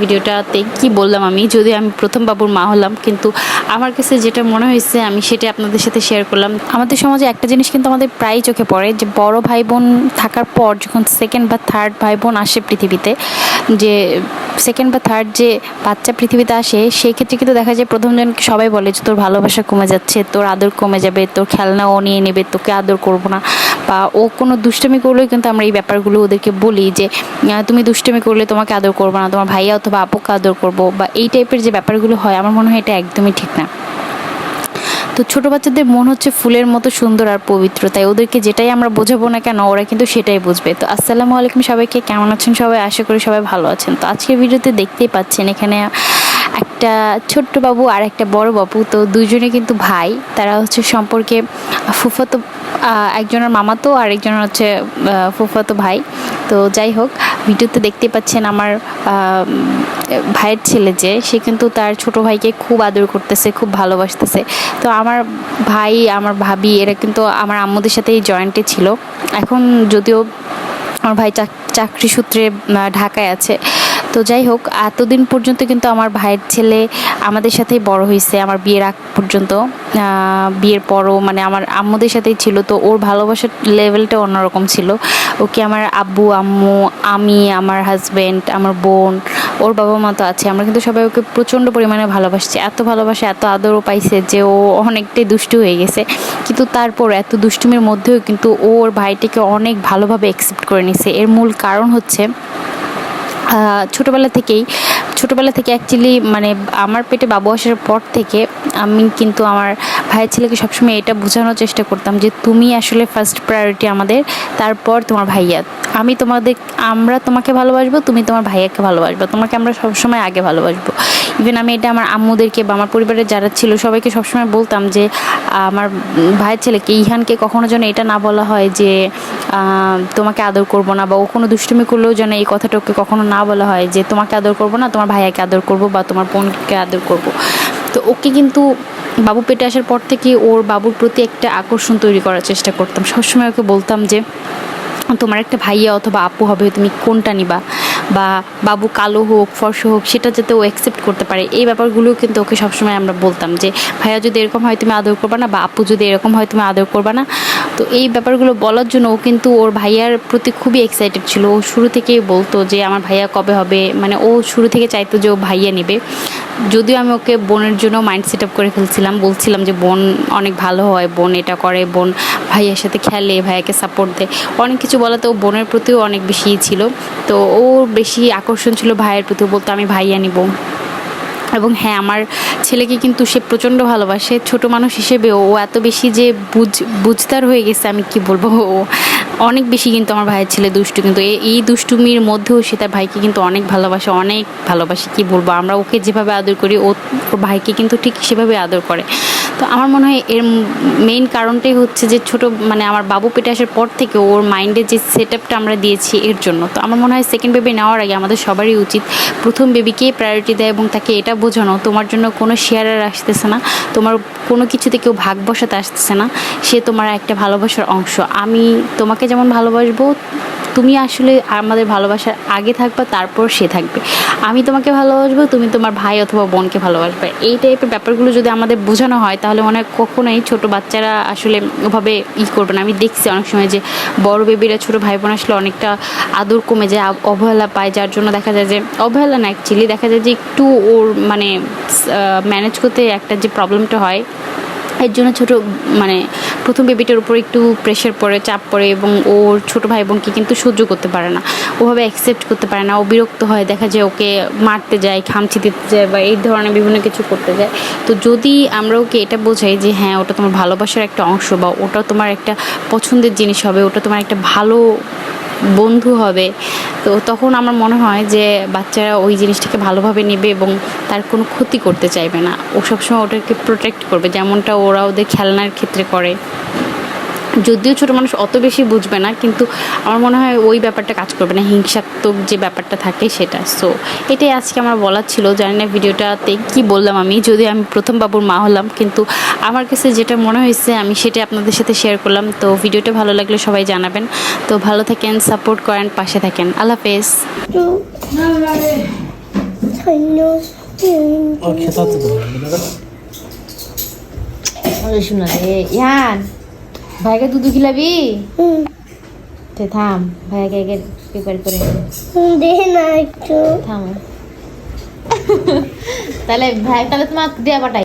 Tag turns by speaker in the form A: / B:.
A: ভিডিওটাতে কি বললাম আমি? যদি আমি প্রথম বাবুর মা হলাম, কিন্তু আমার কাছে যেটা মনে হয়েছে, আমি সেটা আপনাদের সাথে শেয়ার করলাম। আমাদের সমাজে একটা জিনিস কিন্তু আমাদের প্রায় চোখে পড়ে, যে বড় ভাই বোন থাকার পর যখন সেকেন্ড বা থার্ড ভাই বোন আসে পৃথিবীতে, যে সেকেন্ড বা থার্ড যে বাচ্চা পৃথিবীতে আসে, সেই ক্ষেত্রে কিন্তু দেখা যায় প্রথমজনকে সবাই বলে যে, তোর ভালোবাসা কমে যাচ্ছে, তোর আদর কমে যাবে, তোর খেলনা ও নিয়ে নেবে, তোকে আদর করব না। বা ও কোনো দুষ্টমি করলেও কিন্তু আমরা এই ব্যাপারগুলো ওদেরকে বলি যে তুমি দুষ্টামি করলে তোমাকে আদর করব না, তোমার ভাইয়া অথবা আপুকে আদর করব বা এই টাইপের যে ব্যাপারগুলো হয়, আমার মনে হয় এটা একদমই ঠিক না। তো ছোটো বাচ্চাদের মন হচ্ছে ফুলের মতো সুন্দর আর পবিত্র, তাই ওদেরকে যেটাই আমরা বোঝাবো না কেন, ওরা কিন্তু সেটাই বুঝবে। তো আসসালামু আলাইকুম সবাইকে, কেমন আছেন সবাই? আশা করি সবাই ভালো আছেন। তো আজকের ভিডিওতে দেখতেই পাচ্ছেন এখানে একটা ছোট্ট বাবু আর একটা বড় বাবু, তো দুজনে কিন্তু ভাই, তারা হচ্ছে সম্পর্কে ফুফাতো একজনের মামাতো আর একজনের হচ্ছে ফুফাতো ভাই। তো যাই হোক, ভিডিওতে দেখতে পাচ্ছেন আমার ভাইয়ের ছেলে যে, সে কিন্তু তার ছোট ভাইকে খুব আদর করতেছে, খুব ভালোবাসতেছে। তো আমার ভাই, আমার ভাবি, এরা কিন্তু আমার আম্মুদের সাথেই জয়েন্টে ছিল। এখন যদিও আমার ভাই চাকরি সূত্রে ঢাকায় আছে তো যাই হোক, এতদিন পর্যন্ত কিন্তু আমার ভাইয়ের ছেলে আমাদের সাথেই বড় হয়েছে, আমার বিয়ের আগ পর্যন্ত। বিয়ের পরও মানে আমার আম্মুদের সাথেই ছিল, তো ওর ভালোবাসার লেভেলটা অন্যরকম ছিল। ওকে আমার আব্বু, আম্মু, আমি, আমার হাজব্যান্ড আমার বোন, ওর বাবা মা তো আছে। আমরা কিন্তু সবাই ওকে প্রচণ্ড পরিমাণে ভালোবাসছি, এত ভালোবাসা, এত আদরও পাইছে যে ও অনেকটাই দুষ্টু হয়ে গেছে। কিন্তু তারপর এত দুষ্টুমির মধ্যেও কিন্তু ওর ভাইটিকে অনেক ভালোভাবে অ্যাকসেপ্ট করে নিছে। এর মূল কারণ হচ্ছে ছোটবেলা থেকেই, ছোটবেলা থেকে অ্যাকচুয়ালি মানে আমার পেটে বাবু আসার পর থেকে আমি কিন্তু আমার ভাইয়ের ছেলেকে সবসময় এটা বোঝানোর চেষ্টা করতাম যে তুমি আসলে ফার্স্ট প্রায়োরিটি আমাদের, তারপর তোমার ভাইয়া। আমি তোমাদের, আমরা তোমাকে ভালোবাসবো, তুমি তোমার ভাইয়াকে ভালোবাসবো, তোমাকে আমরা সবসময় আগে ভালোবাসবো। ইভেন আমি এটা আমার আম্মুদেরকে বা আমার পরিবারের যারা ছিল সবাইকে সবসময় বলতাম যে, আমার ভাইয়ের ছেলেকে, ইহানকে কখনো যেন এটা না বলা হয় যে তোমাকে আদর করব না, বা ও কোনো দুষ্টুমি করলেও যেন এই কথাটা ওকে কখনো না বলা হয় যে, তোমাকে আদর করব না, তোমার ভাইয়াকে আদর করব, বা তোমার বোনকে আদর করব। তো ওকে কিন্তু বাবু পেটে আসার পর থেকে ওর বাবুর প্রতি একটা আকর্ষণ তৈরি করার চেষ্টা করতাম। সবসময় ওকে বলতাম যে, তোমার একটা ভাইয়া অথবা আপু হবে, তুমি কোনটা নিবা? বা বাবু কালো হোক, ফর্সা হোক, সেটা যাতে ও অ্যাকসেপ্ট করতে পারে। এই ব্যাপারগুলোও কিন্তু ওকে সবসময় আমরা বলতাম যে, ভাইয়া যদি এরকম হয় তুমি আদর করবা না বা আপু যদি এরকম হয় তুমি আদর করবা না। তো এই ব্যাপারগুলো বলার জন্য ও কিন্তু ওর ভাইয়ার প্রতি খুবই এক্সাইটেড ছিল। ও শুরু থেকেই বলতো যে, আমার ভাইয়া কবে হবে? মানে ও শুরু থেকে চাইতো যে ও ভাইয়া নেবে। যদিও আমি ওকে বোনের জন্য মাইন্ড সেট আপ করে ফেলছিলাম, বলছিলাম যে, বোন অনেক ভালো হয়, বোন এটা করে, বোন ভাইয়ের সাথে খেলে, ভাইয়াকে সাপোর্ট দেয়। অনেক কিছু বলাতে, ও বোনের প্রতিও অনেক বেশি ছিল। তো ওর বেশি আকর্ষণ ছিল ভাইয়ের প্রতি বলতো, আমি ভাইয়া নিব। এবং হ্যাঁ আমার ছেলেকে কিন্তু সে প্রচণ্ড ভালোবাসে। ছোট মানুষ হিসেবে ও এত বেশি যে বুঝ বুঝতার হয়ে গেছে, আমি কি বলব? ও অনেক বেশি কিন্তু আমার ভাইয়ের ছেলে দুষ্টু কিন্তু এই দুষ্টুমির মধ্যেও সে তার ভাইকে কিন্তু অনেক ভালোবাসে অনেক ভালোবাসে, কি বলব? আমরা ওকে যেভাবে আদর করি, ও ভাইকে কিন্তু ঠিক সেভাবে আদর করে। তো আমার মনে হয় এর মেইন কারণটাই হচ্ছে যে ছোট মানে আমার বাবু পেটে আসার পর থেকে ওর মাইন্ডে যে সেট আপটা আমরা দিয়েছি এর জন্য। তো আমার মনে হয় সেকেন্ড বেবি নেওয়ার আগে আমাদের সবারই উচিত প্রথম বেবিকেই প্রায়োরিটি দেয় এবং তাকে এটা বোঝানো, তোমার জন্য কোনো শেয়ারার আসতেছে না, তোমার কোনো কিছুতে কেউ ভাগ বসাতে আসতেছে না, সে তোমার একটা ভালোবাসার অংশ। আমি তোমাকে যেমন ভালোবাসবো তুমি আসলে আমাদের ভালোবাসার আগে থাকবে, তারপর সে থাকবে। আমি তোমাকে ভালোবাসবো, তুমি তোমার ভাই অথবা বোনকে ভালোবাসবে। এই টাইপের ব্যাপারগুলো যদি আমাদের বোঝানো হয়, তাহলে মনে হয় কখনোই ছোট বাচ্চারা আসলে ওভাবে ই করবে না। আমি দেখছি অনেক সময় যে বড় বেবিরা ছোট ভাই বোন আসলে অনেকটা আদর কমে যায় অবহেলা পায়, যার জন্য দেখা যায় যে, অবহেলা না অ্যাকচুয়ালি দেখা যায় যে একটু ওর মানে ম্যানেজ করতে একটা যে প্রবলেমটা হয় এর জন্য ছোট মানে প্রথম বেবিটার উপর একটু প্রেশার পড়ে, চাপ পড়ে এবং ওর ছোট ভাই বোনকে কিন্তু সহ্য করতে পারে না। ওভাবে অ্যাকসেপ্ট করতে পারে না, ও বিরক্ত হয়, দেখা যায় ওকে মারতে যায়, খামচি দিতে যায় বা এই ধরনের বিভিন্ন কিছু করতে যায়। তো যদি আমরা ওকে এটা বোঝাই যে হ্যাঁ ওটা তোমার ভালোবাসার একটা অংশ বা ওটা তোমার একটা পছন্দের জিনিস হবে, ওটা তোমার একটা ভালো বন্ধু হবে। তো তখন আমার মনে হয় যে বাচ্চারা ওই জিনিসটাকে ভালোভাবে নেবে এবং তার কোনো ক্ষতি করতে চাইবে না। ও সবসময় ওটাকে প্রোটেক্ট করবে, যেমনটা ওরা ওদের খেলনার ক্ষেত্রে করে। যদিও ছোটো মানুষ অত বেশি বুঝবে না, কিন্তু আমার মনে হয় ওই ব্যাপারটা কাজ করবে না, হিংসাত্মক যে ব্যাপারটা থাকে সেটা। সো এটাই আজকে আমার বলার ছিল, জানি না ভিডিওটাতে কি বললাম আমি যদি আমি প্রথম বাবুর মা হলাম, কিন্তু আমার কাছে যেটা মনে হয়েছে আমি সেটা আপনাদের সাথে শেয়ার করলাম। তো ভিডিওটা ভালো লাগলে সবাই জানাবেন। তো ভালো থাকেন সাপোর্ট করেন, পাশে থাকেন। আল্লাহ হাফেজ।
B: শোনা রে ভাইকে দুধ খিলাবি? তে থাম ভাইকে আগে প্রিপেয়ার করে
C: দে না একটু।
B: থাম। তাহলে ভাই তাহলে তোমার দেয়া পাঠাই।